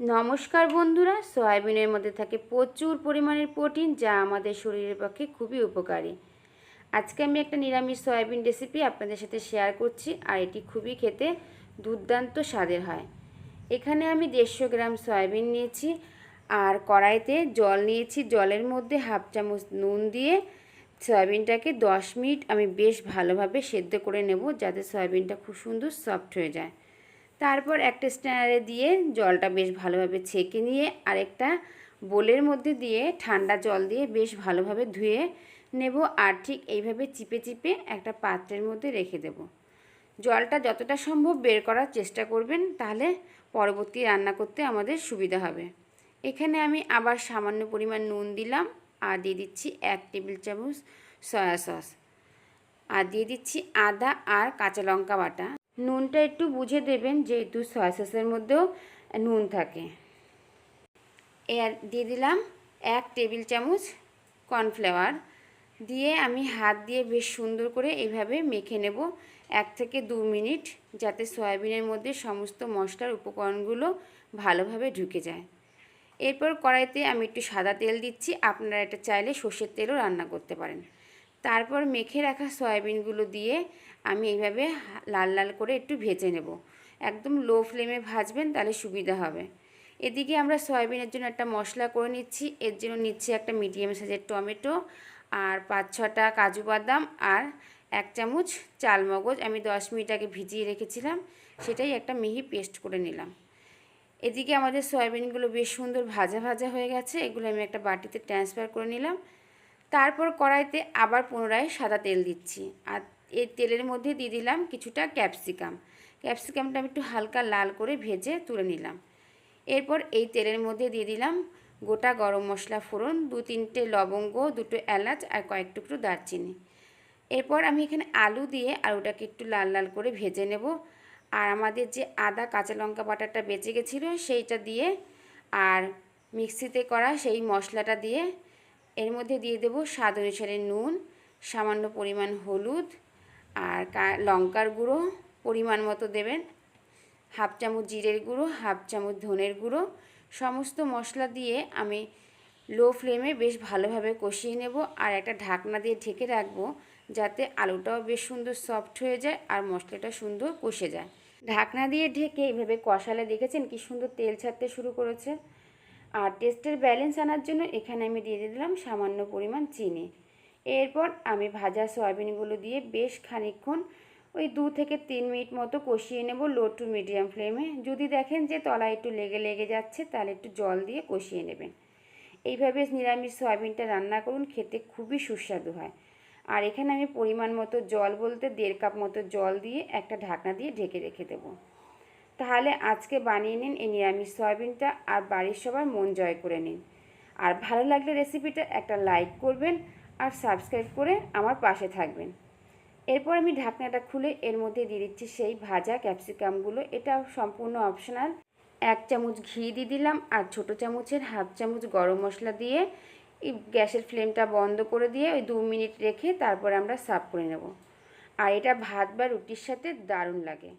নমস্কার বন্ধুরা, সয়াবিনের মধ্যে থাকে প্রচুর পরিমাণের প্রোটিন যা আমাদের শরীরের পক্ষে খুবই উপকারী। আজকে আমি একটা নিরামিষ সয়াবিন রেসিপি আপনাদের সাথে শেয়ার করছি আর এটি খুবই খেতে দুর্দান্ত স্বাদের হয়। এখানে আমি দেড়শো গ্রাম সয়াবিন নিয়েছি আর কড়াইতে জল নিয়েছি। জলের মধ্যে হাফ চামচ নুন দিয়ে সয়াবিনটাকে দশ মিনিট আমি বেশ ভালোভাবে সেদ্ধ করে নেব যাতে সয়াবিনটা খুব সুন্দর সফট হয়ে যায়। তারপর একটা স্ট্যান্ডারে দিয়ে জলটা বেশ ভালোভাবে ছেঁকে নিয়ে আরেকটা বোলের মধ্যে দিয়ে ঠান্ডা জল দিয়ে বেশ ভালোভাবে ধুয়ে নেব আর ঠিক এইভাবে চিপে চিপে একটা পাত্রের মধ্যে রেখে দেব। জলটা যতটা সম্ভব বের করার চেষ্টা করবেন, তাহলে পরবর্তী রান্না করতে আমাদের সুবিধা হবে। এখানে আমি আবার সামান্য পরিমাণ নুন দিলাম আর দিয়ে দিচ্ছি এক টেবিল চামচ সয়া সস। আর দিয়ে দিচ্ছি আদা আর কাঁচা লঙ্কা বাটা। নুনটা একটু বুঝে দেবেন, যেহেতু সয়া সসের মধ্যেও নুন থাকে। এর দিয়ে দিলাম এক টেবিল চামচ কর্নফ্লাওয়ার। দিয়ে আমি হাত দিয়ে বেশ সুন্দর করে এইভাবে মেখে নেব এক থেকে দু মিনিট, যাতে সয়াবিনের মধ্যে সমস্ত মশলার উপকরণগুলো ভালোভাবে ঢুকে যায়। এরপর কড়াইতে আমি একটু সাদা তেল দিচ্ছি, আপনারা এটা চাইলে সর্ষের তেলও রান্না করতে পারেন। তারপর মেখে রাখা সয়াবিনগুলো দিয়ে আমি এইভাবে লাল লাল করে একটু ভেজে নেব। একদম লো ফ্লেমে ভাজবেন তাহলে সুবিধা হবে। এদিকে আমরা সয়াবিনের জন্য একটা মশলা করে নিচ্ছি। এর জন্য নিচ্ছি একটা মিডিয়াম সাইজের টমেটো আর পাঁচ ছটা কাজু বাদাম আর এক চামচ চাল মগজ আমি দশ মিনিট আগে ভিজিয়ে রেখেছিলাম, সেটাই একটা মিহি পেস্ট করে নিলাম। এদিকে আমাদের সয়াবিনগুলো বেশ সুন্দর ভাজা ভাজা হয়ে গেছে। এগুলো আমি একটা বাটিতে ট্রান্সফার করে নিলাম। তারপর কড়াইতে আবার পুনরায় সাদা তেল দিচ্ছি। আর এই তেলের মধ্যে দিয়ে দিলাম কিছুটা ক্যাপসিকাম। ক্যাপসিকামটা আমি একটু হালকা লাল করে ভেজে তুলে নিলাম। এরপর এই তেলের মধ্যে দিয়ে দিলাম গোটা গরম মশলা ফোড়ন দু তিনটে লবঙ্গ, দুটো এলাচ আর কয়েক টুকরো দারচিনি। এরপর আমি এখানে আলু দিয়ে আলুটাকে একটু লাল লাল করে ভেজে নেব। আর আমাদের যে আদা কাঁচা লঙ্কা বাটারটা বেঁচে গেছিল সেইটা দিয়ে আর মিক্সিতে করা সেই মশলাটা দিয়ে এর মধ্যে দিয়ে দেব স্বাদ অনুসারে নুন, সামান্য পরিমাণ হলুদ আর লঙ্কার গুঁড়ো পরিমাণ মতো দেবেন। হাফ চামচ জিরের গুঁড়ো, হাফ চামচ ধনের গুঁড়ো, সমস্ত মশলা দিয়ে আমি লো ফ্লেমে বেশ ভালোভাবে কষিয়ে নেব আর একটা ঢাকনা দিয়ে ঢেকে রাখব যাতে আলুটাও বেশ সুন্দর সফট হয়ে যায় আর মশলাটা সুন্দর কষে যায়। ঢাকনা দিয়ে ঢেকে এইভাবে কষালে দেখেছেন কি সুন্দর তেল ছাড়তে শুরু করেছে। আর টেস্টের ব্যালেন্স আনার জন্য এখানে আমি দিয়ে দিলাম সামান্য পরিমাণ চিনি। এরপর আমি ভাজা সয়াবিনগুলো দিয়ে বেশ খানিকক্ষণ ওই দু থেকে তিন মিনিট মতো কষিয়ে নেব লো টু মিডিয়াম ফ্লেমে যদি দেখেন যে তলা একটু লেগে লেগে যাচ্ছে, তাহলে একটু জল দিয়ে কষিয়ে নেবেন। এইভাবে নিরামিষ সয়াবিনটা রান্না করুন, খেতে খুবই সুস্বাদু হয়। আর এখানে আমি পরিমাণ মতো জল বলতে দেড় কাপ মতো জল দিয়ে একটা ঢাকনা দিয়ে ঢেকে রেখে দেব। তাহলে আজকে বানিয়ে নিন এই নিরামিষ সয়াবিনটা আর বাড়ির সবার মন জয় করে নিন। আর ভালো লাগলে রেসিপিটা একটা লাইক করবেন আর সাবস্ক্রাইব করে আমার পাশে থাকবেন। এরপর আমি ঢাকনাটা খুলে এর মধ্যে দিয়ে দিচ্ছি সেই ভাজা ক্যাপসিকামগুলো। এটা সম্পূর্ণ অপশনাল। এক চামচ ঘি দিয়ে দিলাম আর ছোট চামচের হাফ চামচ গরম মশলা দিয়ে গ্যাসের ফ্লেমটা বন্ধ করে দিয়ে ওই দু মিনিট রেখে তারপর আমরা সার্ভ করে নেব। আর এটা ভাত বা রুটির সাথে দারুণ লাগে।